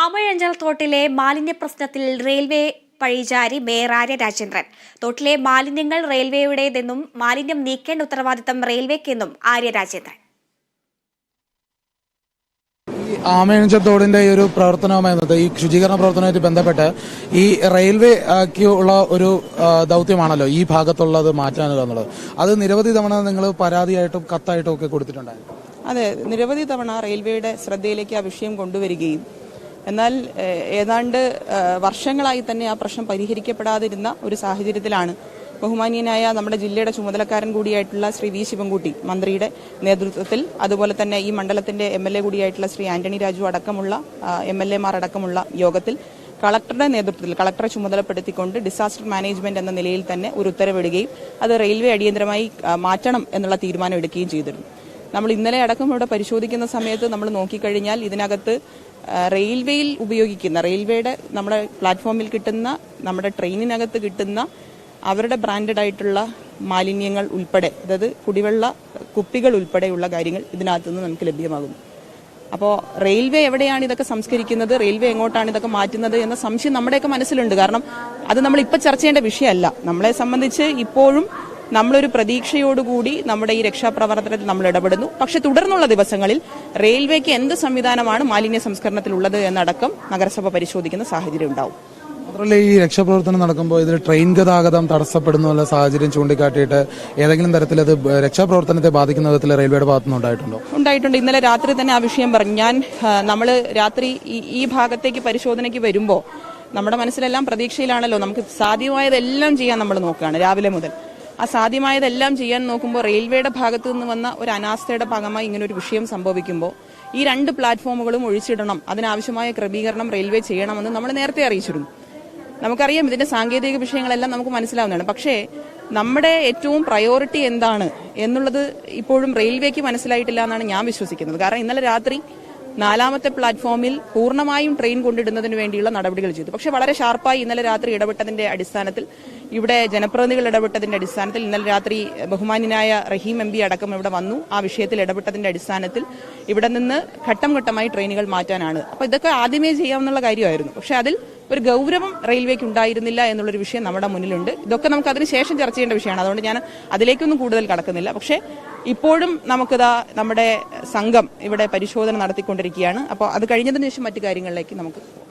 ആമഴഞ്ചൽ തോട്ടിലെ മാലിന്യ പ്രശ്നത്തിൽ റെയിൽവേ പഴിചാരി മേയർ ആര്യ രാജേന്ദ്രൻ. തോട്ടിലെ മാലിന്യങ്ങൾ റെയിൽവേയുടേതെന്നും മാലിന്യം നീക്കേണ്ട ഉത്തരവാദിത്തം റെയിൽവേക്കെന്നും ആര്യ രാജേന്ദ്രൻ. ഈ ആമയണിച്ചത്തോടിന്റെ ഈ ഒരു പ്രവർത്തനവുമായി ബന്ധപ്പെട്ട് ഈ ശുചീകരണ പ്രവർത്തനവുമായിട്ട് ബന്ധപ്പെട്ട് ഈ റെയിൽവേ ഉള്ള ഒരു ദൗത്യമാണല്ലോ ഈ ഭാഗത്തുള്ളത് മാറ്റാനുക എന്നുള്ളത്. അത് നിരവധി തവണ നിങ്ങൾ പരാതിയായിട്ടും കത്തായിട്ടും ഒക്കെ കൊടുത്തിട്ടുണ്ടായിരുന്നു. അതെ നിരവധി തവണ റെയിൽവേയുടെ ശ്രദ്ധയിലേക്ക് ആ വിഷയം കൊണ്ടുവരികയും എന്നാൽ ഏതാണ്ട് വർഷങ്ങളായി തന്നെ ആ പ്രശ്നം പരിഹരിക്കപ്പെടാതിരുന്ന ഒരു സാഹചര്യത്തിലാണ് ബഹുമാനീയനായ നമ്മുടെ ജില്ലയുടെ ചുമതലക്കാരൻ കൂടിയായിട്ടുള്ള ശ്രീ വി ശിവൻകുട്ടി മന്ത്രിയുടെ നേതൃത്വത്തിൽ അതുപോലെ തന്നെ ഈ മണ്ഡലത്തിന്റെ എം എൽ എ കൂടിയായിട്ടുള്ള ശ്രീ ആന്റണി രാജു അടക്കമുള്ള എം എൽ എമാർ അടക്കമുള്ള യോഗത്തിൽ കളക്ടറുടെ നേതൃത്വത്തിൽ കളക്ടറെ ചുമതലപ്പെടുത്തിക്കൊണ്ട് ഡിസാസ്റ്റർ മാനേജ്മെന്റ് എന്ന നിലയിൽ തന്നെ ഒരു ഉത്തരവിടുകയും അത് റെയിൽവേ അടിയന്തരമായി മാറ്റണം എന്നുള്ള തീരുമാനം എടുക്കുകയും ചെയ്തിരുന്നു. നമ്മൾ ഇന്നലെ അടക്കം ഇവിടെ പരിശോധിക്കുന്ന സമയത്ത് നമ്മൾ നോക്കിക്കഴിഞ്ഞാൽ ഇതിനകത്ത് റെയിൽവേയിൽ ഉപയോഗിക്കുന്ന റെയിൽവേയുടെ നമ്മുടെ പ്ലാറ്റ്ഫോമിൽ കിട്ടുന്ന നമ്മുടെ ട്രെയിനിനകത്ത് കിട്ടുന്ന അവരുടെ ബ്രാൻഡഡ് ആയിട്ടുള്ള മാലിന്യങ്ങൾ ഉൾപ്പെടെ അതായത് കുടിവെള്ള കുപ്പികൾ ഉൾപ്പെടെയുള്ള കാര്യങ്ങൾ ഇതിനകത്തു നിന്ന് നമുക്ക് ലഭ്യമാകുന്നു. അപ്പോൾ റെയിൽവേ എവിടെയാണ് ഇതൊക്കെ സംസ്കരിക്കുന്നത് റെയിൽവേ എങ്ങോട്ടാണ് ഇതൊക്കെ മാറ്റുന്നത് എന്ന സംശയം നമ്മുടെയൊക്കെ മനസ്സിലുണ്ട്. കാരണം അത് നമ്മൾ ഇപ്പം ചർച്ച ചെയ്യേണ്ട വിഷയമല്ല. നമ്മളെ സംബന്ധിച്ച് ഇപ്പോഴും നമ്മളൊരു പ്രതീക്ഷയോടുകൂടി നമ്മുടെ ഈ രക്ഷാപ്രവർത്തനത്തിൽ നമ്മൾ ഇടപെടുന്നു. പക്ഷെ തുടർന്നുള്ള ദിവസങ്ങളിൽ റെയിൽവേക്ക് എന്ത് സംവിധാനമാണ് മാലിന്യ സംസ്കരണത്തിലുള്ളത് എന്നടക്കം നഗരസഭ പരിശോധിക്കുന്ന സാഹചര്യം ഉണ്ടാവും. മാത്രമല്ല ഈ രക്ഷാപ്രവർത്തനം നടക്കുമ്പോൾ ഇതിൽ ട്രെയിൻ ഗതാഗതം തടസ്സപ്പെടുന്ന എന്നുള്ള സാഹചര്യം ചൂണ്ടിക്കാട്ടിയിട്ട് ഏതെങ്കിലും തരത്തിൽ അത് രക്ഷാപ്രവർത്തനത്തെ ബാധിക്കുന്ന വിധത്തിൽ റെയിൽവേയുടെ ഭാഗത്തുനിന്ന് ഉണ്ടായിട്ടുണ്ടോ? ഉണ്ടായിട്ടുണ്ട്. ഇന്നലെ രാത്രി തന്നെ ആ വിഷയം പറഞ്ഞു. ഞാൻ നമ്മൾ രാത്രി ഈ- ഈ ഭാഗത്തേക്ക് പരിശോധനയ്ക്ക് വരുമ്പോൾ നമ്മുടെ മനസ്സിലെല്ലാം പ്രതീക്ഷയിലാണല്ലോ. നമുക്ക് സാധ്യമായതെല്ലാം ചെയ്യാൻ നമ്മൾ നോക്കുകയാണ് രാവിലെ മുതൽ. ആ സാധ്യമായതെല്ലാം ചെയ്യാൻ നോക്കുമ്പോൾ റെയിൽവേയുടെ ഭാഗത്തു നിന്ന് വന്ന ഒരു അനാസ്ഥയുടെ ഭാഗമായി ഇങ്ങനെ ഒരു വിഷയം സംഭവിക്കുമ്പോൾ ഈ രണ്ട് പ്ലാറ്റ്ഫോമുകളും ഒഴിച്ചിടണം അതിനാവശ്യമായ ക്രമീകരണം റെയിൽവേ ചെയ്യണമെന്ന് നമ്മൾ നേരത്തെ അറിയിച്ചിരുന്നു. നമുക്കറിയാം ഇതിന്റെ സാങ്കേതിക വിഷയങ്ങളെല്ലാം നമുക്ക് മനസ്സിലാവുന്നതാണ്. പക്ഷേ നമ്മുടെ ഏറ്റവും പ്രയോറിറ്റി എന്താണ് എന്നുള്ളത് ഇപ്പോഴും റെയിൽവേക്ക് മനസ്സിലായിട്ടില്ല എന്നാണ് ഞാൻ വിശ്വസിക്കുന്നത്. കാരണം ഇന്നലെ രാത്രി നാലാമത്തെ പ്ലാറ്റ്ഫോമിൽ പൂർണമായും ട്രെയിൻ കൊണ്ടിടുന്നതിന് വേണ്ടിയുള്ള നടപടികൾ ചെയ്തു. പക്ഷേ വളരെ ഷാർപ്പായി ഇന്നലെ രാത്രി ഇടപെട്ടതിന്റെ അടിസ്ഥാനത്തിൽ ഇവിടെ ജനപ്രതിനിധികൾ ഇടപെട്ടതിന്റെ അടിസ്ഥാനത്തിൽ ഇന്നലെ രാത്രി ബഹുമാന്യനായ റഹീം എം അടക്കം ഇവിടെ വന്നു. ആ വിഷയത്തിൽ ഇടപെട്ടതിന്റെ അടിസ്ഥാനത്തിൽ ഇവിടെ നിന്ന് ഘട്ടം ഘട്ടമായി ട്രെയിനുകൾ മാറ്റാനാണ്. അപ്പൊ ഇതൊക്കെ ആദ്യമേ ചെയ്യാവുന്ന കാര്യമായിരുന്നു. പക്ഷെ അതിൽ ഒരു ഗൗരവം റെയിൽവേക്ക് ഉണ്ടായിരുന്നില്ല എന്നുള്ളൊരു വിഷയം നമ്മുടെ മുന്നിലുണ്ട്. ഇതൊക്കെ നമുക്ക് അതിന് ശേഷം ചർച്ച ചെയ്യേണ്ട വിഷയമാണ്. അതുകൊണ്ട് ഞാൻ അതിലേക്കൊന്നും കൂടുതൽ കടക്കുന്നില്ല. പക്ഷേ ഇപ്പോഴും നമുക്കിതാ നമ്മുടെ സംഘം ഇവിടെ പരിശോധന നടത്തിക്കൊണ്ടിരിക്കുകയാണ്. അപ്പോൾ അത് കഴിഞ്ഞതിന് ശേഷം മറ്റു കാര്യങ്ങളിലേക്ക് നമുക്ക്.